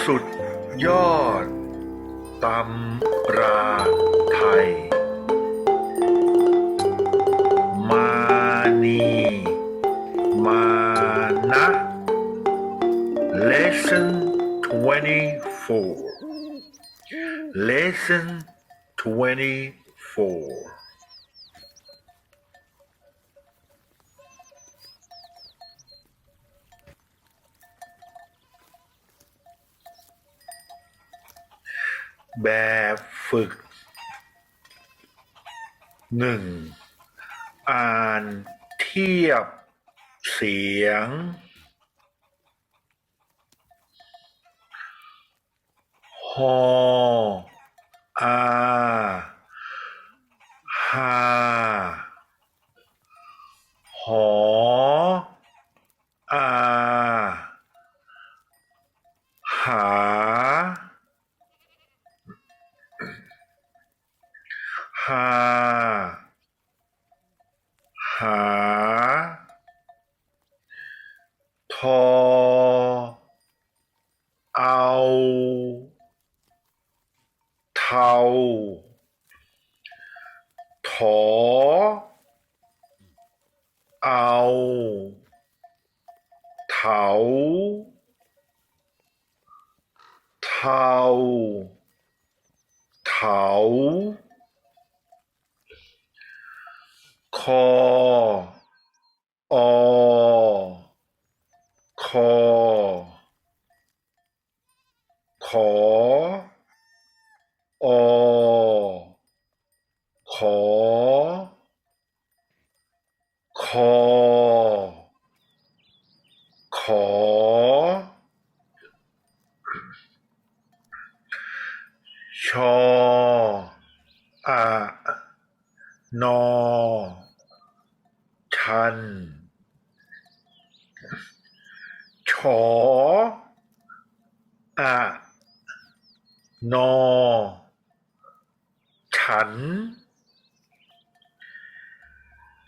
สุดยอดตำราไทย มานี มานะ lesson 24 lesson 24 แบบฝึกหนึ่งอ่านเทียบเสียงฮออาฮาหออาหา หา หา ทอ เอา เทา ถอ เอา เถา เทา เถาคออคอขออขอคอ ขอ ชอ อะ นอ ชัน ชอ อะ นอ ฉัน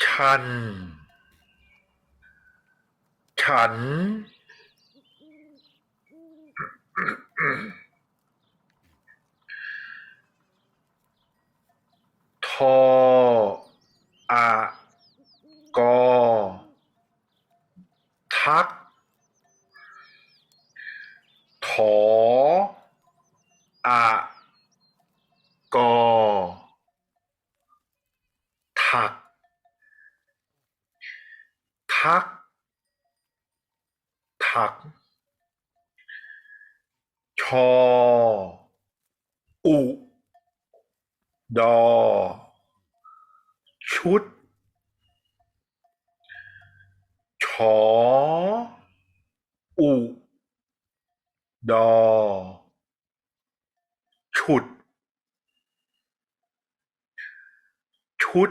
ชัน ฉัน ทออะกอทัก ถออะ กอถัก ทัก ถัก ชอ อุ ดอ ชุด ชอ อุ ดอ ฉุด ชุด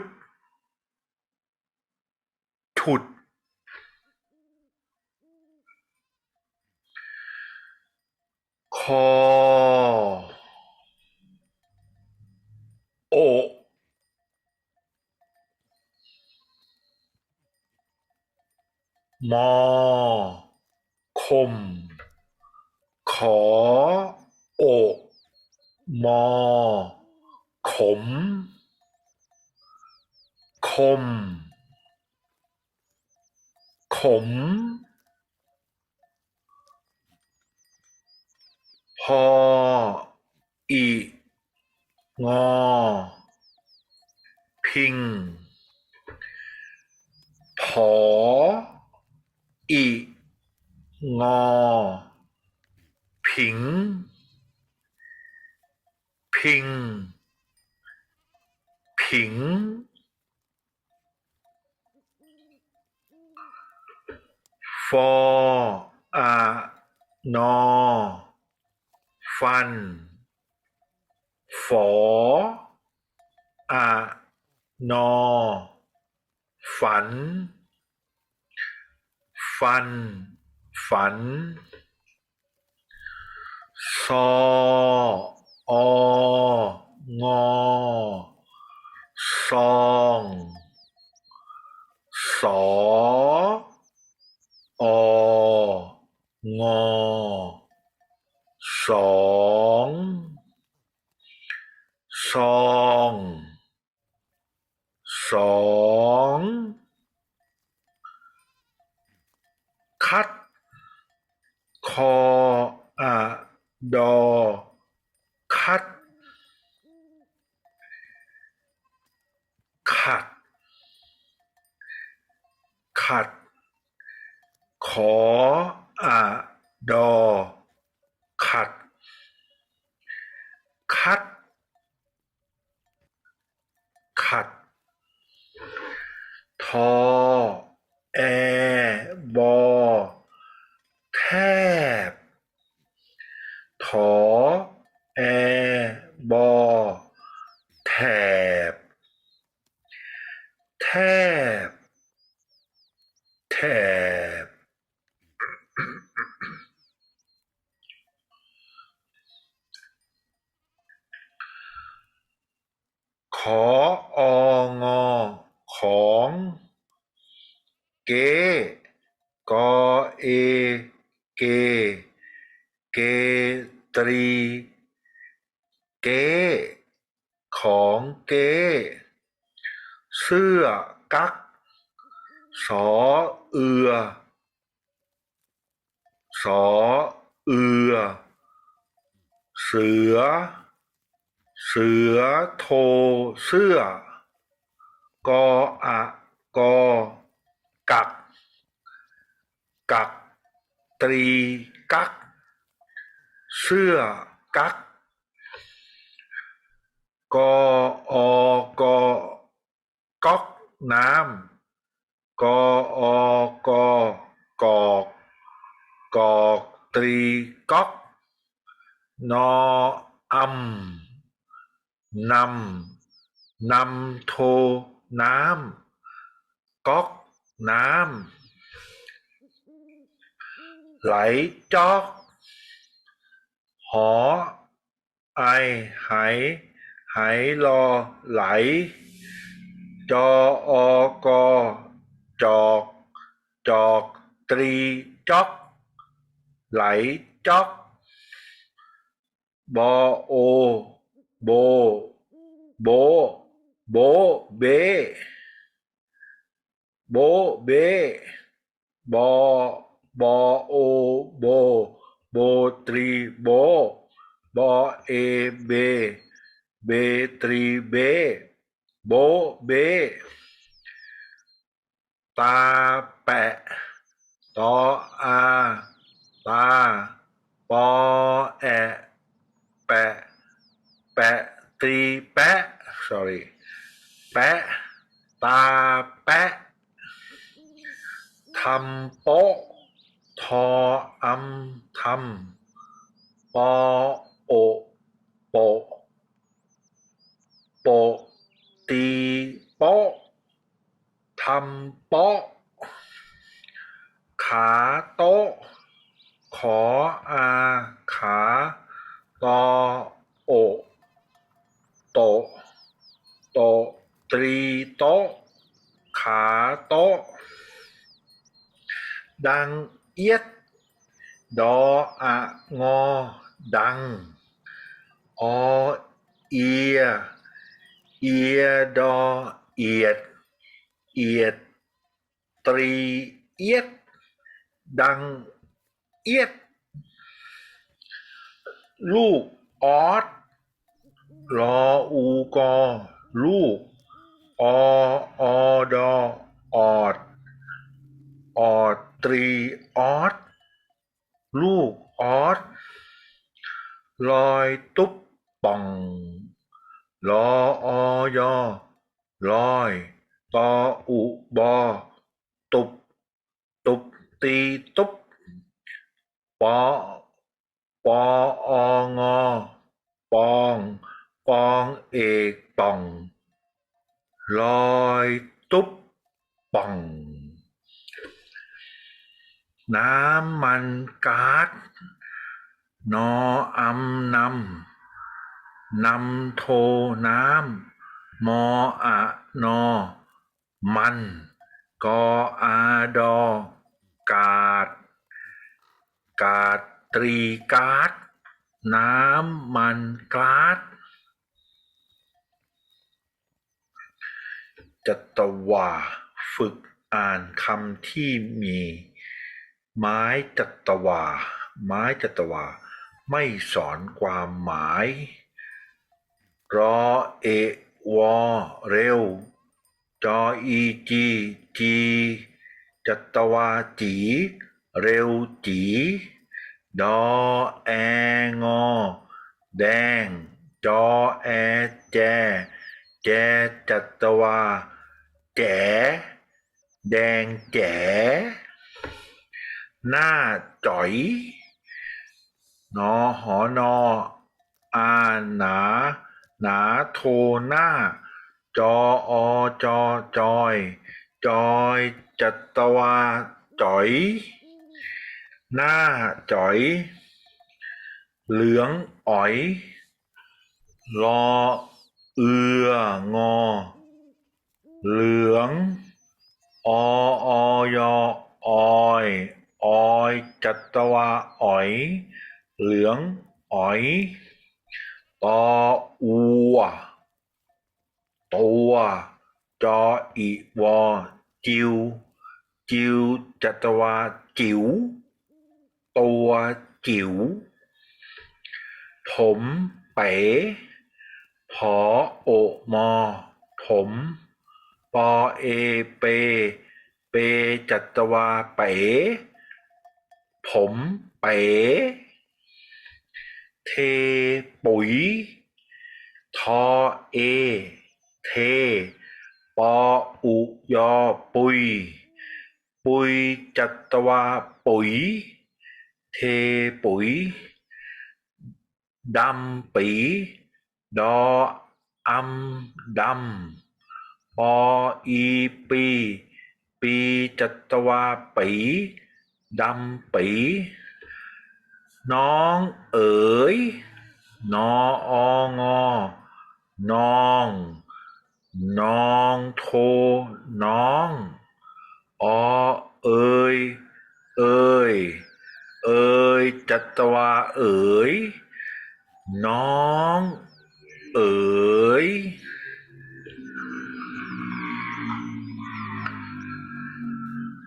ฉุด คอ โอ มอ คม ขอ โอ มอ ขม คม ขม พอ อีงอ พิง ผอ อีงอ ผิง พิง ผิง ออะนอฟัน ฝออะนอฝัน ฟัน ฝันซอองอซอง สอ องอสองซองสองคัด คออะดอ ขออะดอ ขัด คัด ขัด ทอ แอ บอ แทบ ถอ แอ บอ แถบ แทบ แถบ ขอองอ ของ เก กอเอ เก เกตรี เกของเกเสื้อกัก สอเอือ สอเอือ เสือ เสือโทเสื้อ กออะกอ กัก กัก ตรีกัก เสื้อกักกออกอก๊อกน้ำกออกอกอกก อกตรีก๊อกนออำนำนำโทน้ำก๊อกน้ำไหล จอก หอ ไอ ไห ไหลอ ไหล จออกอ จอก จอก ตรี จ๊อก ไหลจ๊อก บอโอ โบ โบ โบเบ โบเบ บอ บอโอ โบ โบตรี โบ บอเอ เบ เบตรี เบ โบเบ ตาแปะ ตออา ตา ปอแอะ แปะ แปะ ตรี แปะ sorry แปะ ตาแปะ ทำโป๊ะ ทออำทำปอโอโปโปตีโปทำโปขาโตขออาขาตอโอโตโตตรีโตขาโตดัง เอียด ดออะงอ ดัง อเอีย เอียดอเอียด เอียด ตรีเอียด ดังเอียด ลูกออสรออูกอ ลูก อออดอออด ออดตรีออสลูกออสลอยตุ๊บป่องลออยอลอยตออุบอตุบตุบตีตุบปอปอองอปองปองเอกป่องลอยตุ๊บป่อง น้ำมันก๊าซนออำนำนำโทน้ำมออะนอ มัน กออาดอกาด กาดตรีกาดน้ำมันก๊าซจัตวา ฝึกอ่านคำที่มี ไม้จัตวา ไม้จัตวา ไม่สอนความหมาย รอเอวอเร็ว จออีจีจีจัตวาจี เร็วจี ดอแองอ แดง จอแอแจ แจจัตวา แจ แดงแจ หน้าจ๋อยนอหอนออาหนา หนาโทหน้า จออจอจอย จอยจัตวาจ๋อย หน้าจ๋อย เหลืองอ๋อย รอเอืองอ เหลือง อออยออย ออยจัตวาอ๋อย เหลืองอ๋อยตออัวตัวจออีวอจิว จิวจัตวาจิ๋วตัวจิ๋วถมเป๋ผอโอมอถมปอเอเป เปจัตวาเป๋ ผมเป๋เทปุ๋ย ทอเอ เท ปออุยอปุย ปุยจัตวาปุ๋ย เทปุ๋ยดำปีดออำดำปออีปี ปีจัตวาปี ดำปีน้องเอ๋ยนอองอน้องน้องโทน้องอเอ๋ยเอ๋ยเอ๋ยจัตวาเอ๋ยน้องเอ๋ย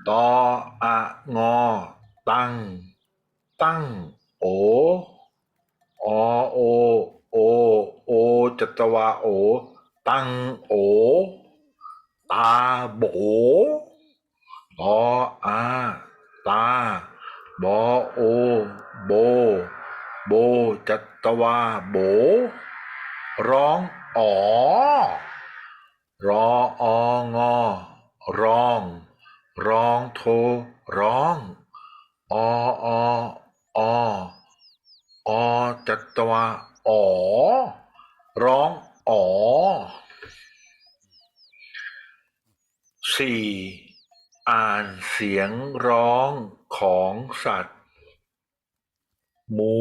ตออะงอ ตั้งตั้ง โอ อโอ โอ โอจัตวาโอ ตั้งโอ ตาโบตออาตาบอโอ โบ โบจัตวาโบ ร้องอ๋อรอองอร้อง ร้องโทร้องอออออจัตวาอ๋อร้องอ๋อสี่อ่านเสียงร้องของสัตว์ หมู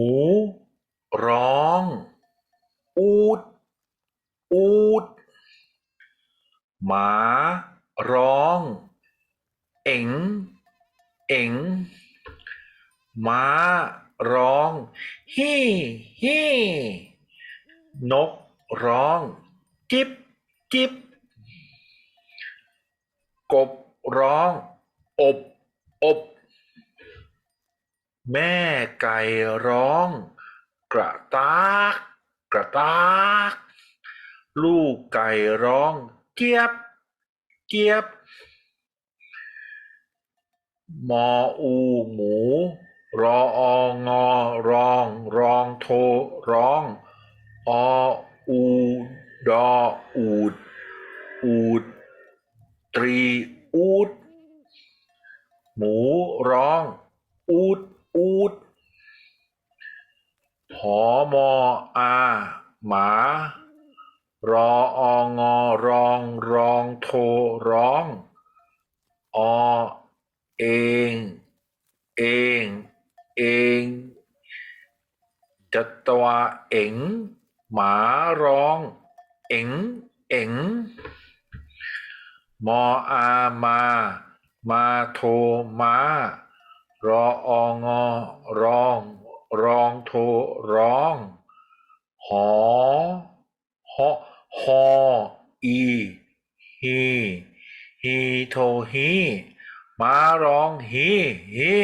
ร้อง อูด อูด หมา ร้อง เอ๋ง เอ๋ง ม้าร้อง ฮี่ฮี่นกร้อง จิบจิบกบร้อง อบ อบ แม่ไก่ร้อง กระตากกระตากลูกไก่ร้อง เจี๊ยบ เจี๊ยบ มออูหมู รอองอร้องร้องโท ร้องออูดออูด อูด ตรี อูด หมูร้อง อูด อูดหอมออา หมา รอองอร้องร้องโท ร้อง อ เอง เอง เองจัตวาเอ๋งหมาร้อง เอ๋ง เอ๋ง มออามา มาโทมารอองอร้อง ร้องโทร้อง หอ หอฮออีฮีฮีโทฮี ม้าร้องฮีฮี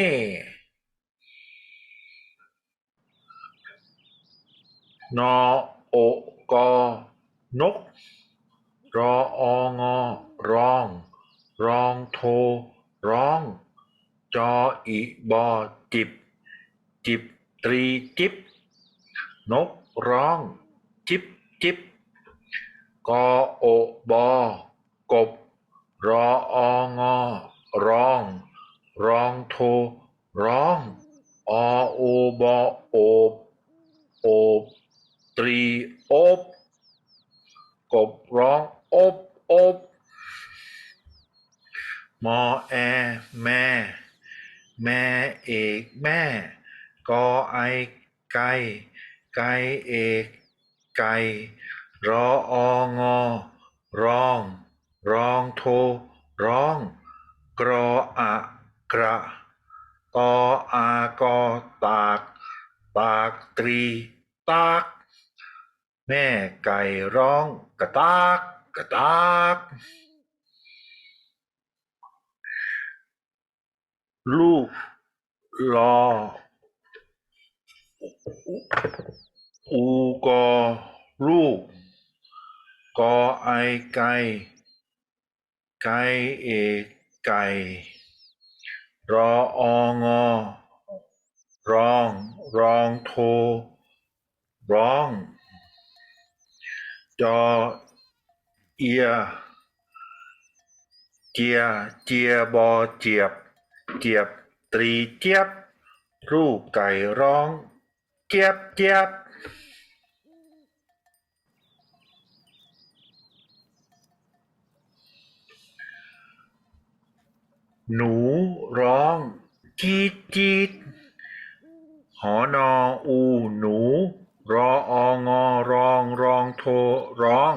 นอโอกอนก รอองอร้อง รองโท ร้อง จออีบอจิบ จิบตรีจิบ นกร้อง จิบจิบกอโอบอกบ รอองอ ร้อง ร้องโท ร้อง อโอบอโอบโอบตรีโอบกบร้องอบอบมอแอ แม่ แม่เอกแม่ กอไอไก่ไก่เอกไก่รอองอร้อง ร้องโท ร้อง กรออะกระกออากอตาก ตากตรี ตาก แม่ไก่ร้องกระตาก กระตากลูกรออูกอลูก กอไอไก่ไก่เอก ไก่ รอองอร้องร้องโท ร้อง จอเอีย เจีย เจียบอเจียบ เจียบ ตรีเจี๊ยบ รูปไก่ร้อง เจี๊ยบเจี๊ยบ หนูร้อง จีดจีดหอนออู หนู รอองอรองรองโทร้อง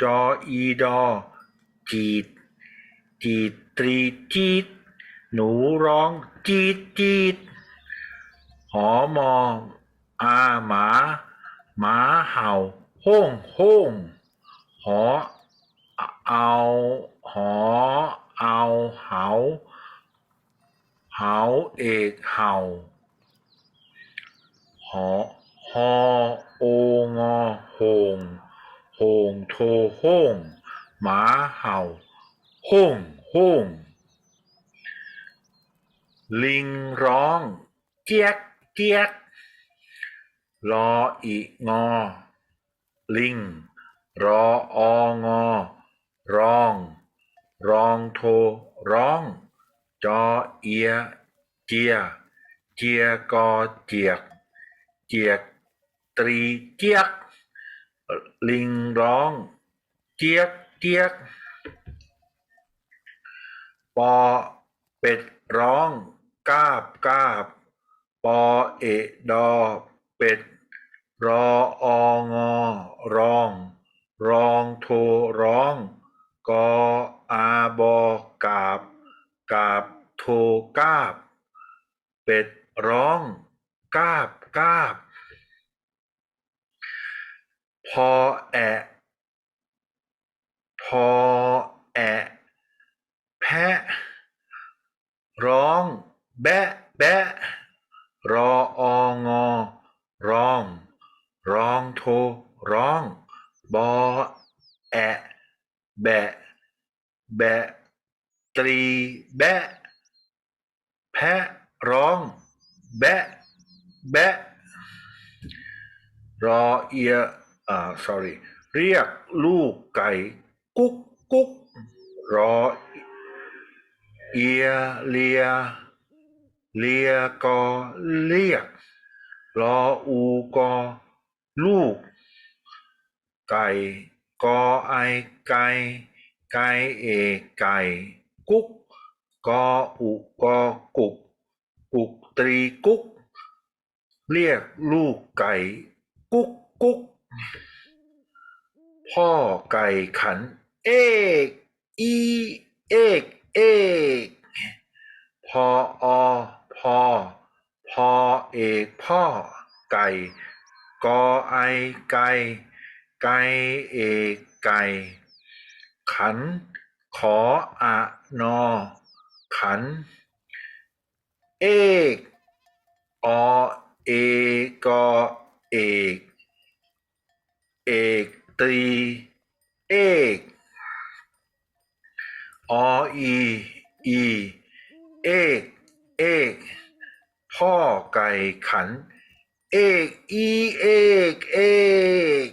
จออีดอ จีด จีดตรีจีดหนูร้องจีดจีดหอมออาหมาหมาเห่าห้งห้งหอเอาหอ เอาเหาเหาเอกเห่าหอฮอโองอโหงโหงโทโห้งหมาเห่าโห้งโห้งลิงร้อง เจี๊ยกเจี๊ยกรออีงอ ลิง รอองอร้อง รองโท ร้อง จอเอีย เจีย เจียกอเจียก เจียก ตรีเจียก ลิงร้อง เจียกเจียก ปอเป็ดร้อง กาบกาบ ปอเอดอ เป็ด รอองอร้อง รองโทร้อง กออาบอกาบกาบโทกาบ เป็ดร้องกาบกาบ พอแอะ พอแอะ แพะ ร้อง แบะแบะ รอองอ ร้อง ร้องโทร้อง บอแอะ แบะ แบะ ตรีแบะ แพะร้อง แบะ แบะ รอเอียอ่า sorry เรียกลูกไก่ กุ๊กกุ๊กรอเอียเลีย เลียกอเรียก รออูกอลูก ไก่ กอไอไก่ ไก่เอไก่ กุ๊กกออุกอกุกกุกตรีกุ๊ก เรียกลูกไก่ กุ๊กกุ๊ก พ่อไก่ขัน เอกอีเอกเอกพออพอพอเอกพ่อไก่กอไอไก่ไก่เอกไก่ ขัน ขออะนอ ขัน เอกอเอกอเอกเอก ตรี เอกออีอีเอกเอกพ่อไก่ขัน เอกอีเอกเอก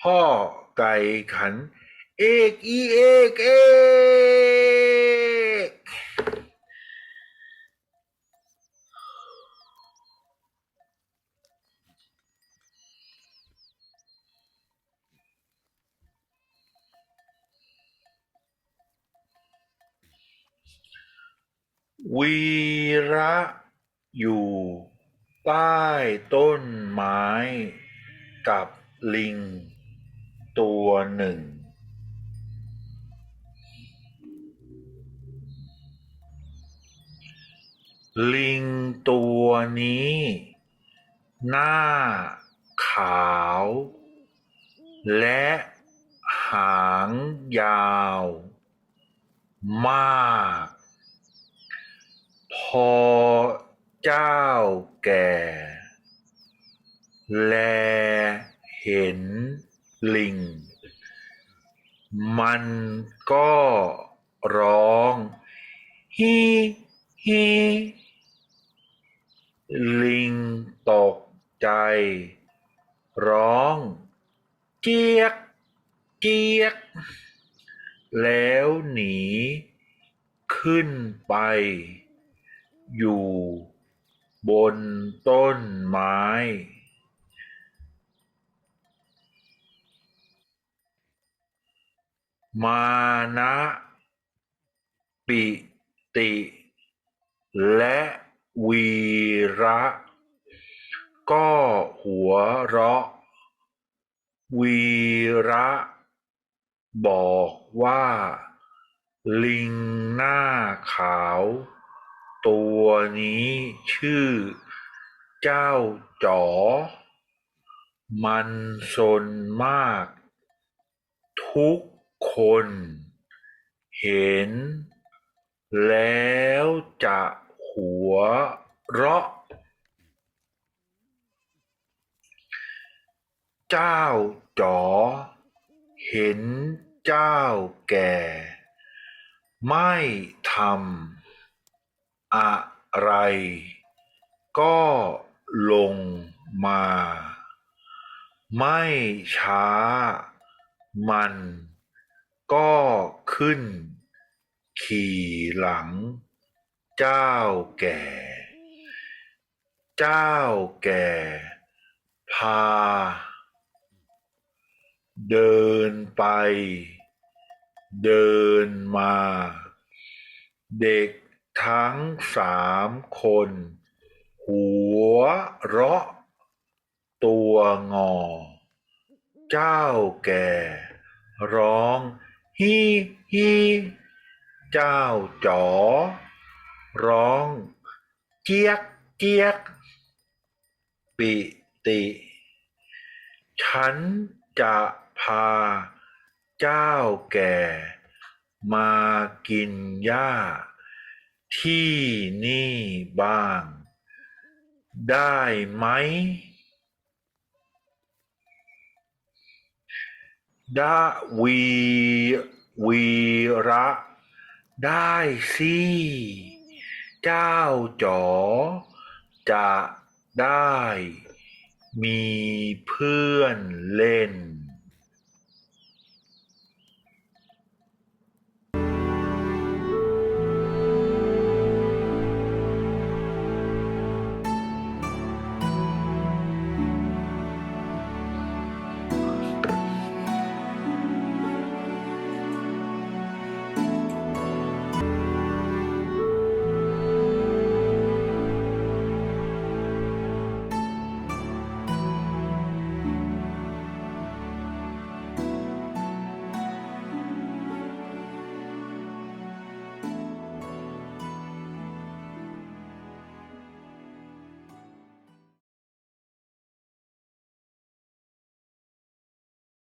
พ่อไก่ขัน เอกอีเอกเอก วีระอยู่ใต้ต้นไม้กับลิงตัวหนึ่ง ลิงตัวนี้ หน้าขาว และหางยาว มาก เจ้าแก่ แลเห็นลิง มันก็ร้องฮีฮีลิงตกใจ ร้อง เจียก เจียก แล้วหนี ขึ้นไป อยู่บนต้นไม้มานะปิติ และวีระ ก็หัวเราะ วีระ บอกว่า ลิงหน้าขาว ตัวนี้ชื่อเจ้าจ๋อ มันซนมาก ทุกคนเห็น แล้วจะหัวเราะ เจ้าจ๋อ เห็นเจ้าแก่ ไม่ทำ อะไรก็ลงมา ไม่ช้ามันก็ขึ้น ขี่หลัง เจ้าแก่ เจ้าแก่ พา เดินไป เดินมา เด็ก ทั้งสามคน หัวเราะ ตัวงอ เจ้าแก่ ร้องฮีฮีเจ้าจ๋อ ร้อง เจี๊ยกเจี๊ยก ปิติ ฉันจะพา เจ้าแก่ มากินหญ้า ที่นี่บ้าง ได้ไหม ดาวีวีระ ได้สิ เจ้าจ๋อ จะได้มีเพื่อนเล่น